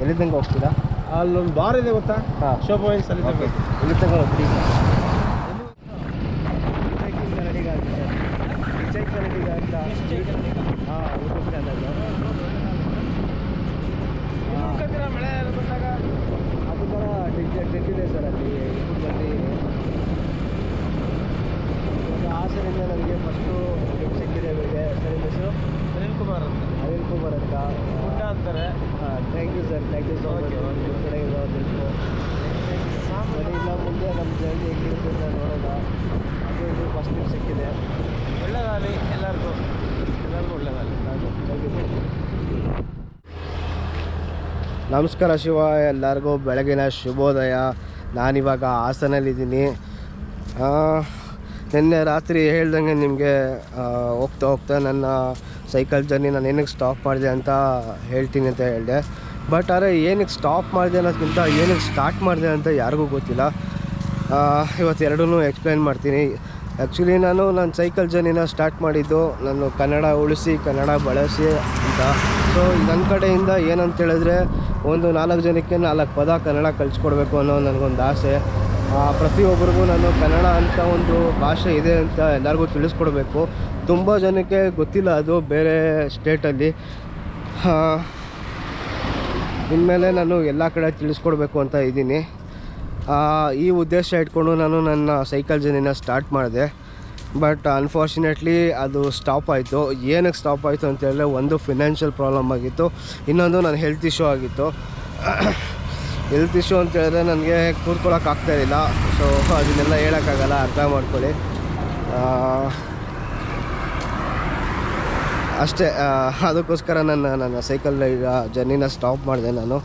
ಎಲ್ಲಿ ತನಕ ಹೋಗ್ತೀರಾ? ಅಲ್ಲೊಂದು ಬಾರ್ ಇದೆ ಗೊತ್ತಾ? ಹಾಂ. ಶೋಭಾ ಎಲ್ಲಿ ಅಲ್ಲಿ ಓಕೆ ಎಲ್ಲಿ ತನಕ ಹೋಗ್ತೀರಿ ಮಳೆ ಬಂದಾಗ ಅದು ಥರ ಡೆಡ್ ಇದೆ ಸರ್ ಅಲ್ಲಿ ಬಂದು ಇವಾಗ ಹಾಸನಿಂದ ನನಗೆ ಫಸ್ಟು ಲಿಫ್ಟ್ ಸಿಕ್ಕಿದೆ ಇವರಿಗೆ ಸರ್ ನಿಮ್ಮ ಹೆಸರು ಅನಿಲ್ ಕುಮಾರ್ ಅಂತ ಅನಿಲ್ ಕುಮಾರ್ ಅಂತ ಗುಡ್ಡ ಅಂತಾರೆ ಹಾಂ thank you sir thank you so much Okay, okay. ನಿಮ್ಮ ಕಡೆ ಇರೋ ಬರೀ ಇಲ್ಲ ಮುಂದೆ ನಮ್ಮ ಜರ್ನಿ ಹೆಂಗಿರುತ್ತೆ ಅಂತ ನೋಡೋಣ ಅದು ಇದು ಫಸ್ಟ್ ಲಿಫ್ಟ್ ಸಿಕ್ಕಿದೆ ಒಳ್ಳೇದಾಗಲಿ ಎಲ್ಲರಿಗೂ ಎಲ್ಲರಿಗೂ ಒಳ್ಳೇದಾಗಲಿ ಥ್ಯಾಂಕ್ ಯು ಸರ್ ನಮಸ್ಕಾರ ಶಿವ, ಎಲ್ಲರಿಗೂ ಬೆಳಗಿನ ಶುಭೋದಯ. ನಾನಿವಾಗ ಹಾಸನಲ್ಲಿದ್ದೀನಿ. ನಿನ್ನೆ ರಾತ್ರಿ ಹೇಳ್ದಂಗೆ ನಿಮಗೆ ಹೋಗ್ತಾ ಹೋಗ್ತಾ ನನ್ನ ಸೈಕಲ್ ಜರ್ನಿ ನಾನು ಏನಕ್ಕೆ ಸ್ಟಾಪ್ ಮಾಡಿದೆ ಅಂತ ಹೇಳ್ತೀನಿ ಅಂತ ಹೇಳಿದೆ. ಬಟ್ ಆದರೆ ಏನಕ್ಕೆ ಸ್ಟಾಪ್ ಮಾಡಿದೆ ಅನ್ನೋದಕ್ಕಿಂತ ಏನಕ್ಕೆ ಸ್ಟಾರ್ಟ್ ಮಾಡಿದೆ ಅಂತ ಯಾರಿಗೂ ಗೊತ್ತಿಲ್ಲ. ಇವತ್ತು ಎರಡೂ ಎಕ್ಸ್ಪ್ಲೈನ್ ಮಾಡ್ತೀನಿ. ಆ್ಯಕ್ಚುಲಿ ನಾನು ನನ್ನ ಸೈಕಲ್ ಜರ್ನಿನ ಸ್ಟಾರ್ಟ್ ಮಾಡಿದ್ದು ನಾನು ಕನ್ನಡ ಉಳಿಸಿ, ಕನ್ನಡ ಬಳಸಿ ಅಂತ. ಸೊ ನನ್ನ ಕಡೆಯಿಂದ ಏನಂತ ಹೇಳಿದ್ರೆ ಒಂದು ನಾಲ್ಕು ಜನಕ್ಕೆ ನಾಲ್ಕು ಪದ ಕನ್ನಡ ಕಲಿಸ್ಕೊಡ್ಬೇಕು ಅನ್ನೋ ನನಗೊಂದು ಆಸೆ. ಪ್ರತಿಯೊಬ್ಬರಿಗೂ ನಾನು ಕನ್ನಡ ಅಂತ ಒಂದು ಭಾಷೆ ಇದೆ ಅಂತ ಎಲ್ಲರಿಗೂ ತಿಳಿಸ್ಕೊಡ್ಬೇಕು. ತುಂಬ ಜನಕ್ಕೆ ಗೊತ್ತಿಲ್ಲ ಅದು ಬೇರೆ ಸ್ಟೇಟಲ್ಲಿ. ಇನ್ಮೇಲೆ ನಾನು ಎಲ್ಲ ಕಡೆ ತಿಳಿಸ್ಕೊಡ್ಬೇಕು ಅಂತ ಇದ್ದೀನಿ. ಈ ಉದ್ದೇಶ ಇಟ್ಕೊಂಡು ನಾನು ನನ್ನ ಸೈಕಲ್ ಜರ್ನಿನ ಸ್ಟಾರ್ಟ್ ಮಾಡಿದೆ. ಬಟ್ ಅನ್ಫಾರ್ಚುನೇಟ್ಲಿ ಅದು ಸ್ಟಾಪ್ ಆಯಿತು. ಏನಕ್ಕೆ ಸ್ಟಾಪ್ ಆಯಿತು ಅಂತ ಒಂದು ಫಿನಾನ್ಷಿಯಲ್ ಪ್ರಾಬ್ಲಮ್ ಆಗಿತ್ತು. ಇನ್ನೊಂದು ನನ್ನ ಹೆಲ್ತ್ ಇಶ್ಯೂ ಆಗಿತ್ತು. [coughs] ಹೆಲ್ತ್ ಇಶ್ಯೂ ಅಂತ ಹೇಳಿದ್ರೆ ನನಗೆ ಕೂತ್ಕೊಳ್ಳೋಕೆ ಇರಲಿಲ್ಲ. ಸೊ ಅದನ್ನೆಲ್ಲ ಹೇಳೋಕ್ಕಾಗಲ್ಲ, ಅರ್ಥ ಮಾಡ್ಕೊಳ್ಳಿ. ಅಷ್ಟೇ ಅದಕ್ಕೋಸ್ಕರ ನನ್ನ ನನ್ನ ಸೈಕಲ್ ಈಗ ಜರ್ನಿನ ಸ್ಟಾಪ್ ಮಾಡಿದೆ ನಾನು.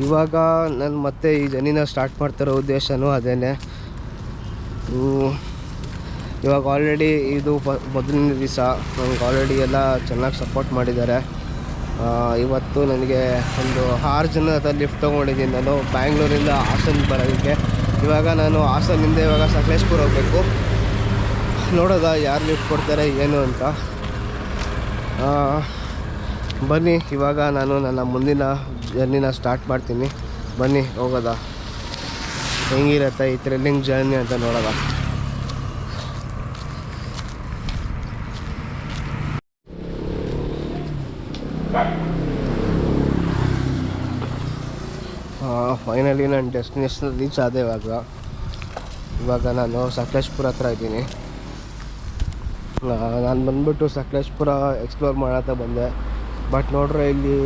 ಇವಾಗ ನಾನು ಮತ್ತೆ ಈ ಜರ್ನಿನ ಸ್ಟಾರ್ಟ್ ಮಾಡ್ತಿರೋ ಉದ್ದೇಶನೂ ಅದೇನೆ. ಇವಾಗ ಆಲ್ರೆಡಿ ಇದು ಮೊದಲನೇ ದಿವಸ ನನಗೆ ಆಲ್ರೆಡಿ ಎಲ್ಲ ಚೆನ್ನಾಗಿ ಸಪೋರ್ಟ್ ಮಾಡಿದ್ದಾರೆ. ಇವತ್ತು ನನಗೆ ಒಂದು ಆರು ಜನದ ಲಿಫ್ಟ್ ತೊಗೊಂಡಿದ್ದೀನಿ. ನಾನು ಬ್ಯಾಂಗ್ಳೂರಿಂದ ಹಾಸನ್ ಬರೋದಕ್ಕೆ. ಇವಾಗ ನಾನು ಹಾಸನಿಂದ ಇವಾಗ ಸಕಲೇಶ್ಪುರ ಹೋಗಬೇಕು. ನೋಡೋದ ಯಾರು ಲಿಫ್ಟ್ ಕೊಡ್ತಾರೆ, ಏನು ಅಂತ. ಬನ್ನಿ, ಇವಾಗ ನಾನು ನನ್ನ ಮುಂದಿನ ಜರ್ನಿನ ಸ್ಟಾರ್ಟ್ ಮಾಡ್ತೀನಿ. ಬನ್ನಿ, ಹೋಗೋದ? ಹೆಂಗಿರತ್ತೆ ಈ ಥ್ರಿಲ್ಲಿಂಗ್ ಜರ್ನಿ ಅಂತ ನೋಡೋದ? ಫೈನಲಿ ನಾನು ಡೆಸ್ಟಿನೇಷನ್ ರೀಚ್ ಆದೆ ಇವಾಗ ಇವಾಗ ನಾನು ಸಕಲೇಶ್ಪುರ ಹತ್ರ ಇದ್ದೀನಿ. ನಾನು ಬಂದುಬಿಟ್ಟು ಸಕಲೇಶ್ಪುರ ಎಕ್ಸ್ಪ್ಲೋರ್ ಮಾಡತ್ತ ಬಂದೆ. ಬಟ್ ನೋಡ್ರೆ ಇಲ್ಲಿ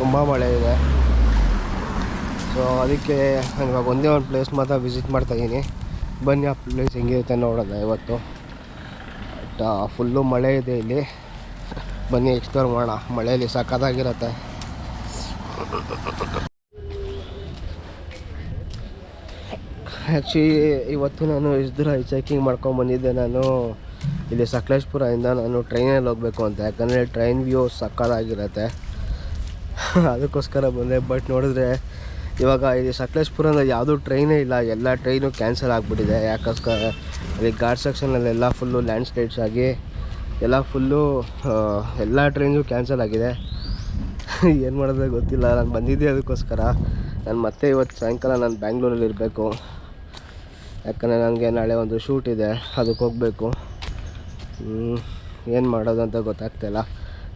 ತುಂಬ ಮಳೆ ಇದೆ. ಸೊ ಅದಕ್ಕೆ ಇವಾಗ ಒಂದೇ ಒಂದು ಪ್ಲೇಸ್ ಮಾತ್ರ ವಿಸಿಟ್ ಮಾಡ್ತಾಯಿದ್ದೀನಿ ಬನ್ನಿ, ಆ ಪ್ಲೇಸ್ ಹೆಂಗಿರುತ್ತೆ ನೋಡೋಣ ಇವತ್ತು. ಬಟ್ ಫುಲ್ಲು ಮಳೆ ಇದೆ ಇಲ್ಲಿ. ಬನ್ನಿ ಎಕ್ಸ್ಪ್ಲೋರ್ ಮಾಡೋಣ. ಮಳೆಯಲ್ಲಿ ಸಖತ್ತಾಗಿರುತ್ತೆ. ಆ್ಯಕ್ಚುಲಿ ಇವತ್ತು ನಾನು ಇಷ್ಟು ದೂರ ಚೆಕಿಂಗ್ ಮಾಡ್ಕೊಂಡು ಬಂದಿದ್ದೆ. ನಾನು ಇಲ್ಲಿ ಸಕಲೇಶ್ಪುರದಿಂದ ನಾನು ಟ್ರೈನಲ್ಲಿ ಹೋಗಬೇಕು ಅಂತ. ಯಾಕಂದರೆ ಟ್ರೈನ್ ವ್ಯೂ ಸಕ್ಕತ್ತಾಗಿರುತ್ತೆ. ಅದಕ್ಕೋಸ್ಕರ ಬಂದೆ. ಬಟ್ ನೋಡಿದ್ರೆ ಇವಾಗ ಇಲ್ಲಿ ಸಕಲೇಶ್ಪುರದ ಯಾವುದೂ ಟ್ರೈನೇ ಇಲ್ಲ. ಎಲ್ಲ ಟ್ರೈನು ಕ್ಯಾನ್ಸಲ್ ಆಗಿಬಿಟ್ಟಿದೆ. ಯಾಕೋಸ್ಕರ ಅಲ್ಲಿ ಘಾಟ್ ಸೆಕ್ಷನಲ್ಲೆಲ್ಲ ಫುಲ್ಲು ಲ್ಯಾಂಡ್ ಸ್ಲೈಡ್ಸ್ ಆಗಿ ಎಲ್ಲ ಫುಲ್ಲು ಎಲ್ಲ ಟ್ರೈನು ಕ್ಯಾನ್ಸಲ್ ಆಗಿದೆ. ಏನು ಮಾಡೋದು ಗೊತ್ತಿಲ್ಲ. ನಾನು ಬಂದಿದ್ದೆ ಅದಕ್ಕೋಸ್ಕರ. ನಾನು ಮತ್ತೆ ಇವತ್ತು ಸಾಯಂಕಾಲ ನಾನು ಬ್ಯಾಂಗ್ಳೂರಲ್ಲಿ ಇರಬೇಕು. ಯಾಕಂದರೆ ನನಗೆ ನಾಳೆ ಒಂದು ಶೂಟ್ ಇದೆ, ಅದಕ್ಕೆ ಹೋಗಬೇಕು. ಏನು ಮಾಡೋದು ಅಂತ ಗೊತ್ತಾಗ್ತಾಯಿಲ್ಲ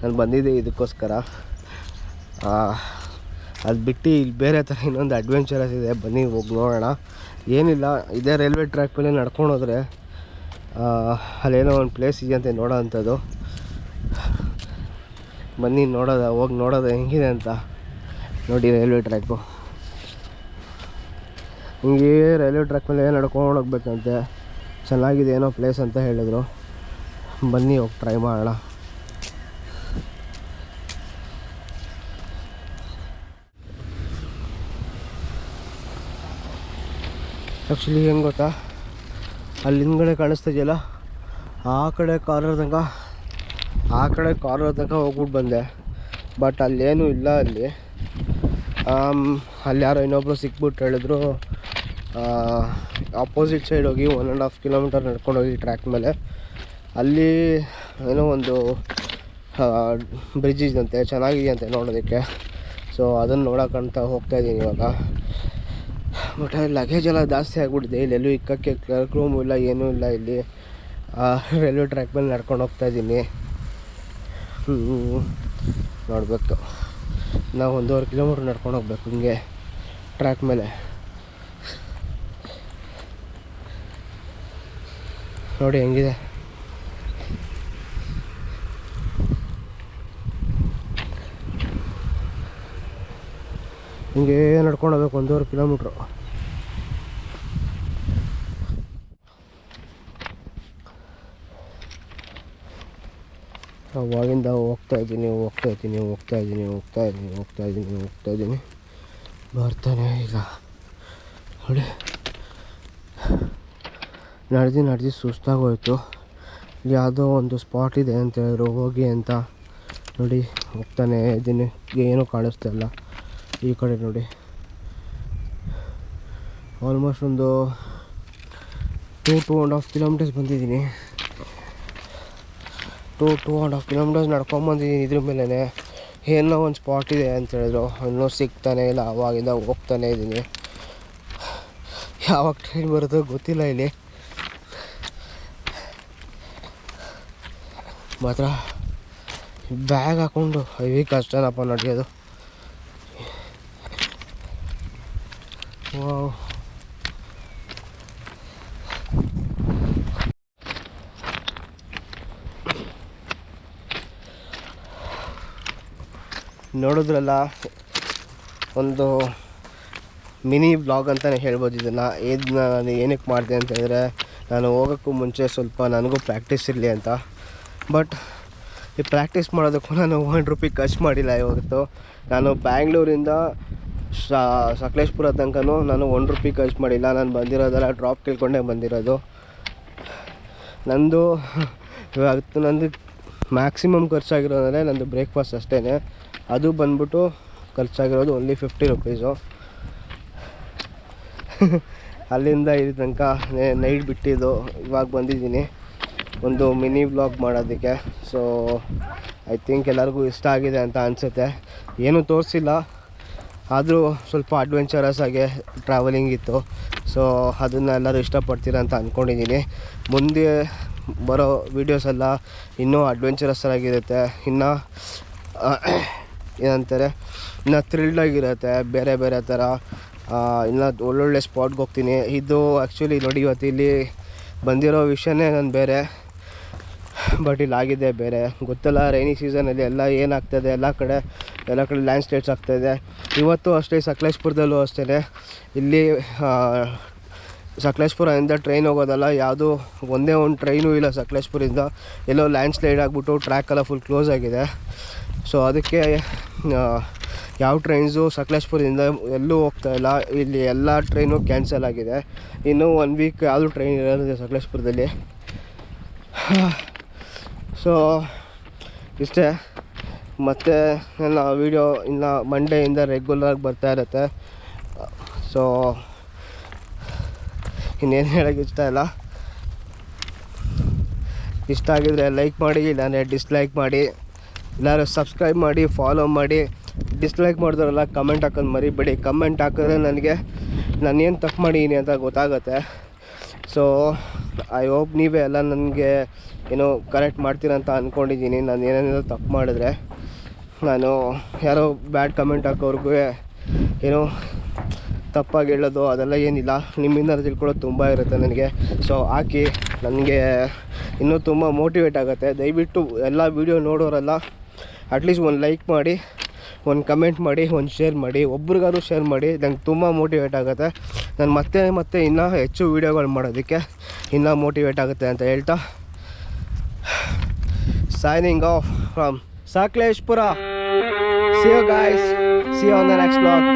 ನಾನು ಬಂದಿದ್ದೆ ಇದಕ್ಕೋಸ್ಕರ. ಅದು ಬಿಟ್ಟು ಇಲ್ಲಿ ಬೇರೆ ಥರ ಇನ್ನೊಂದು ಅಡ್ವೆಂಚರಸ್ ಇದೆ, ಬನ್ನಿ ಹೋಗಿ ನೋಡೋಣ. ಏನಿಲ್ಲ, ಇದೇ ರೈಲ್ವೆ ಟ್ರ್ಯಾಕ್ ಮೇಲೆ ನಡ್ಕೊಂಡು ಹೋದರೆ ಅಲ್ಲೇನೋ ಒಂದು ಪ್ಲೇಸ್ ಇದೆಯಂತೆ ನೋಡೋ ಅಂಥದ್ದು. ಬನ್ನಿ ನೋಡೋದ, ಹೋಗಿ ನೋಡೋದು, ಹೆಂಗಿದೆ ಅಂತ. ನೋಡಿ ರೈಲ್ವೆ ಟ್ರ್ಯಾಕು ಹಿಂಗೆ ರೈಲ್ವೆ ಟ್ರ್ಯಾಕ್ ಮೇಲೆ ನಡ್ಕೊಂಡು ಹೋಗ್ಬೇಕಂತೆ. ಚೆನ್ನಾಗಿದೆ ಏನೋ ಪ್ಲೇಸ್ ಅಂತ ಹೇಳಿದ್ರು. ಬನ್ನಿ, ಹೋಗಿ ಟ್ರೈ ಮಾಡೋಣ. ಆ್ಯಕ್ಚುಲಿ ಹೆಂಗೆ ಗೊತ್ತಾ? ಅಲ್ಲಿ ಹಿಂದ್ಗಡೆ ಕಾಣಿಸ್ತಿದೆಯಲ್ಲ ಆ ಕಡೆ ಕಾರ್ನರ್ ತನಕ, ಆ ಕಡೆ ಕಾರ್ನರ್ ತನಕ ಹೋಗ್ಬಿಟ್ಟು ಬಂದೆ. ಬಟ್ ಅಲ್ಲೇನೂ ಇಲ್ಲ ಅಲ್ಲಿ. ಅಲ್ಲಿ ಯಾರೋ ಇನ್ನೊಬ್ಬರು ಸಿಕ್ಬಿಟ್ಟು ಹೇಳಿದ್ರು. ಆಪೋಸಿಟ್ ಸೈಡ್ ಹೋಗಿ ಒನ್ ಆ್ಯಂಡ್ ಹಾಫ್ ಕಿಲೋಮೀಟರ್ ನಡ್ಕೊಂಡು ಹೋಗಿ ಟ್ರ್ಯಾಕ್ ಮೇಲೆ. ಅಲ್ಲಿ ಏನೋ ಒಂದು ಬ್ರಿಡ್ಜ್ ಇದಂತೆ ಚೆನ್ನಾಗಿದೆಯಂತೆ ನೋಡೋದಕ್ಕೆ. ಸೊ ಅದನ್ನು ನೋಡೋಕ್ಕಂತ ಹೋಗ್ತಾ ಇದ್ದೀನಿ ಇವಾಗ. ಬಟ್ ಲಗೇಜ್ ಎಲ್ಲ ಜಾಸ್ತಿ ಆಗಿಬಿಟ್ಟಿದೆ. ಇಲ್ಲಿ ಎಲ್ಲೂ ಇಕ್ಕಕ್ಕೆ ಕ್ಲರ್ಕ್ ರೂಮ್ ಇಲ್ಲ, ಏನೂ ಇಲ್ಲ ಇಲ್ಲಿ. ರೈಲ್ವೆ ಟ್ರ್ಯಾಕ್ ಮೇಲೆ ನಡ್ಕೊಂಡು ಹೋಗ್ತಾ ಇದ್ದೀನಿ. ನೋಡಬೇಕು. ನಾವು ಒಂದೂವರೆ ಕಿಲೋಮೀಟ್ರ್ ನಡ್ಕೊಂಡು ಹೋಗ್ಬೇಕು, ಹಿಂಗೆ ಟ್ರ್ಯಾಕ್ ಮೇಲೆ. ನೋಡಿ ಹೆಂಗಿದೆ. ಹಿಂಗೆ ನಡ್ಕೊಂಡು ಹೋಗ್ಬೇಕು, ಒಂದೂವರೆ ಕಿಲೋಮೀಟ್ರು. ಅವಾಗಿಂದ ಹೋಗ್ತಾ ಇದ್ದೀನಿ ಹೋಗ್ತಾ ಇದ್ದೀನಿ ಹೋಗ್ತಾ ಇದ್ದೀನಿ ಹೋಗ್ತಾ ಇದ್ದೀನಿ ಹೋಗ್ತಾ ಇದ್ದೀನಿ ಹೋಗ್ತಾ ಇದ್ದೀನಿ. ಬರ್ತಾನೆ ಈಗ. ನೋಡಿ. ನಡೆದು ನಡೆದು ಸುಸ್ತಾಗೋಯ್ತು. ಯಾವುದೋ ಒಂದು ಸ್ಪಾಟ್ ಇದೆ ಅಂತ ಹೇಳಿದ್ರು, ಹೋಗಿ ಅಂತ ನೋಡಿ ಹೋಗ್ತಾನೆ ಇದ್ದೀನಿ. ಏನೂ ಕಾಣಿಸ್ತಾ ಇಲ್ಲ ಈ ಕಡೆ ನೋಡಿ. ಆಲ್ಮೋಸ್ಟ್ ಒಂದು two two and half kilometres ಬಂದಿದ್ದೀನಿ. Two two and half kilometres ನಡ್ಕೊಂಬಂದಿದ್ದೀನಿ ಇದ್ರ ಮೇಲೇ ಏನೋ ಒಂದು ಸ್ಪಾಟ್ ಇದೆ ಅಂತ ಹೇಳಿದ್ರು. ಇನ್ನೂ ಸಿಗ್ತಾನೆ ಇಲ್ಲ, ಅವಾಗಿಂದ ಹೋಗ್ತಾನೆ ಇದ್ದೀನಿ. ಯಾವಾಗ ಟ್ರೈನ್ ಬರೋದು ಗೊತ್ತಿಲ್ಲ ಇಲ್ಲಿ. ಮಾತ್ರ. ಬ್ಯಾಗ್ ಹಾಕೊಂಡು ಹೆವಿ ಕಷ್ಟನಪ್ಪ ನಡೆಯೋದು. ನೋಡಿದ್ರಲ್ಲ, ಒಂದು ಮಿನಿ ಬ್ಲಾಗ್ ಅಂತಲೇ ಹೇಳ್ಬೋದು ಇದನ್ನು. ಇದನ್ನ ನಾನು ಏನಕ್ಕೆ ಮಾಡಿದೆ ಅಂತ ಹೇಳಿದ್ರೆ, ನಾನು ಹೋಗೋಕ್ಕೂ ಮುಂಚೆ ಸ್ವಲ್ಪ ನನಗೂ ಪ್ರಾಕ್ಟೀಸ್ ಇರಲಿ ಅಂತ. ಬಟ್ ಈ ಪ್ರಾಕ್ಟೀಸ್ ಮಾಡೋದಕ್ಕೂ ನಾನು ಒನ್ ರುಪಿ ಖರ್ಚು ಮಾಡಿಲ್ಲ ಇವತ್ತು. ನಾನು ಬ್ಯಾಂಗ್ಳೂರಿಂದ ಸಕಲೇಶ್ಪುರ ತನಕನೂ ನಾನು ಒನ್ ರುಪಿ ಖರ್ಚು ಮಾಡಿಲ್ಲ. ನಾನು ಬಂದಿರೋದೆಲ್ಲ ಡ್ರಾಪ್ ಕೇಳ್ಕೊಂಡೇ ಬಂದಿರೋದು. ನಂದು ಇವತ್ತು ನಂದು ಮ್ಯಾಕ್ಸಿಮಮ್ ಖರ್ಚಾಗಿರೋದಂದರೆ ನಂದು ಬ್ರೇಕ್ಫಾಸ್ಟ್ ಅಷ್ಟೇ ಅದು ಬಂದ್ಬಿಟ್ಟು ಖರ್ಚಾಗಿರೋದು ಓನ್ಲಿ ಫಿಫ್ಟಿ ರುಪೀಸು ಅಲ್ಲಿಂದ ಇಲ್ಲಿ ತನಕ ನೈಟ್ ಬಿಟ್ಟಿದ್ದು. ಇವಾಗ ಬಂದಿದ್ದೀನಿ. ಒಂದು ಮಿನಿ ಬ್ಲಾಗ್ ಮಾಡೋದಕ್ಕೆ. ಸೊ ಐ ಥಿಂಕ್ ಎಲ್ಲರಿಗೂ ಇಷ್ಟ ಆಗಿದೆ ಅಂತ ಅನಿಸುತ್ತೆ. ಏನೂ ತೋರಿಸಿಲ್ಲ. ಆದರೂ ಸ್ವಲ್ಪ ಅಡ್ವೆಂಚರಸ್ ಆಗಿ ಟ್ರಾವೆಲಿಂಗ್ ಇತ್ತು. ಸೊ ಅದನ್ನು ಎಲ್ಲರೂ ಇಷ್ಟಪಡ್ತೀರ ಅಂತ ಅಂದ್ಕೊಂಡಿದ್ದೀನಿ ಮುಂದೆ ಬರೋ ವೀಡಿಯೋಸ್ ಎಲ್ಲ ಇನ್ನೂ ಅಡ್ವೆಂಚರಸ್ ಆಗಿರುತ್ತೆ. ಇನ್ನು ಏನಂತಾರೆ, ಇನ್ನು ಥ್ರಿಲ್ಡ್ ಆಗಿರುತ್ತೆ. ಬೇರೆ ಬೇರೆ ಥರ. ಇನ್ನು ಒಳ್ಳೊಳ್ಳೆ ಸ್ಪಾಟ್ಗೆ ಹೋಗ್ತೀನಿ. ಇದು ಆ್ಯಕ್ಚುಲಿ ನೋಡಿ ಇವತ್ತು ಇಲ್ಲಿ ಬಂದಿರೋ ವಿಷಯನೇ ನಾನು ಬೇರೆ. ಬಟ್ ಇಲ್ಲಿ ಆಗಿದೆ ಬೇರೆ. ಗೊತ್ತಲ್ಲ ರೈನಿ ಸೀಸನಲ್ಲಿ ಎಲ್ಲ ಏನಾಗ್ತದೆ, ಎಲ್ಲ ಕಡೆ ಎಲ್ಲ ಕಡೆ ಲ್ಯಾಂಡ್ ಸ್ಲೈಡ್ಸ್ ಆಗ್ತಾಯಿದೆ ಇವತ್ತು ಅಷ್ಟೇ ಸಕಲೇಶ್ಪುರದಲ್ಲೂ ಅಷ್ಟೇ ಇಲ್ಲಿ ಸಕಲೇಶ್ಪುರದಿಂದ ಟ್ರೈನ್ ಹೋಗೋದಲ್ಲ, ಯಾವುದೂ ಒಂದೇ ಒಂದು ಟ್ರೈನೂ ಇಲ್ಲ ಸಕಲೇಶ್ಪುರದಿಂದ. ಎಲ್ಲೋ ಲ್ಯಾಂಡ್ ಸ್ಲೈಡ್ ಆಗಿಬಿಟ್ಟು ಟ್ರ್ಯಾಕ್ ಎಲ್ಲ ಫುಲ್ ಕ್ಲೋಸ್ ಆಗಿದೆ. ಸೊ ಅದಕ್ಕೆ ಯಾವ ಟ್ರೈನ್ಸು ಸಕಲೇಶ್ಪುರದಿಂದ ಎಲ್ಲೂ ಹೋಗ್ತಾ ಇಲ್ಲ. ಇಲ್ಲಿ ಎಲ್ಲ ಟ್ರೈನು ಕ್ಯಾನ್ಸಲ್ ಆಗಿದೆ. ಇನ್ನೂ ಒನ್ ವೀಕ್ ಯಾವುದು ಟ್ರೈನ್ ಇರೋದಿದೆ ಸಕಲೇಶ್ಪುರದಲ್ಲಿ. ಸೊ ಇಷ್ಟೇ. ಮತ್ತು ನನ್ನ ವೀಡಿಯೋ ಇನ್ನು ಮಂಡೆಯಿಂದ ರೆಗ್ಯುಲರಾಗಿ ಬರ್ತಾ ಇರುತ್ತೆ. ಸೊ ಇನ್ನೇನು ಹೇಳೋಕ್ಕೆ ಇಷ್ಟ ಇಲ್ಲ. ಇಷ್ಟ ಆಗಿದ್ರೆ ಲೈಕ್ ಮಾಡಿ, ಇಲ್ಲಾಂದರೆ ಡಿಸ್ಲೈಕ್ ಮಾಡಿ. ಎಲ್ಲರೂ ಸಬ್ಸ್ಕ್ರೈಬ್ ಮಾಡಿ ಫಾಲೋ ಮಾಡಿ. ಡಿಸ್ಲೈಕ್ ಮಾಡಿದ್ರಲ್ಲ ಕಮೆಂಟ್ ಹಾಕೋದು ಮರಿಬೇಡಿ. ಕಮೆಂಟ್ ಹಾಕಿದ್ರೆ ನನಗೆ, ನಾನು ಏನು ತಪ್ಪು ಮಾಡಿದ್ದೀನಿ ಅಂತ ಗೊತ್ತಾಗುತ್ತೆ. ಸೊ ಐ ಹೋಪ್ ನೀವೇ ಎಲ್ಲ ನನಗೆ, ಏನು ಕರೆಕ್ಟ್ ಮಾಡ್ತೀರ ಅಂತ ಅಂದ್ಕೊಂಡಿದ್ದೀನಿ ನಾನು ಏನೇನೋ ತಪ್ಪು ಮಾಡಿದ್ರೆ, ನಾನು ಯಾರೋ ಬ್ಯಾಡ್ ಕಮೆಂಟ್ ಹಾಕೋರ್ಗೂ ಏನೋ ತಪ್ಪಾಗಿ ಹೇಳೋದು, ಅದೆಲ್ಲ ಏನಿಲ್ಲ. ನಿಮ್ಮಿಂದ ತಿಳ್ಕೊಳ್ಳೋದು ತುಂಬ ಇರುತ್ತೆ ನನಗೆ. ಸೊ ಹಾಕಿ ನನಗೆ ಇನ್ನೂ ತುಂಬ ಮೋಟಿವೇಟ್ ಆಗುತ್ತೆ. ದಯವಿಟ್ಟು ಎಲ್ಲ ವೀಡಿಯೋ ನೋಡೋರೆಲ್ಲ ಅಟ್ಲೀಸ್ಟ್ ಒಂದು ಲೈಕ್ ಮಾಡಿ. ಒಂದು ಕಮೆಂಟ್ ಮಾಡಿ, ಒಂದು ಶೇರ್ ಮಾಡಿ, ಒಬ್ರಿಗಾದ್ರು ಶೇರ್ ಮಾಡಿ, ನಂಗೆ ತುಂಬ ಮೋಟಿವೇಟ್ ಆಗುತ್ತೆ. ನಾನು ಮತ್ತೆ ಮತ್ತೆ ಇನ್ನೂ ಹೆಚ್ಚು ವೀಡಿಯೋಗಳು ಮಾಡೋದಕ್ಕೆ ಇನ್ನೂ ಮೋಟಿವೇಟ್ ಆಗುತ್ತೆ ಅಂತ ಹೇಳ್ತಾ. Signing off from Sakleshpur see you guys see you on the next blog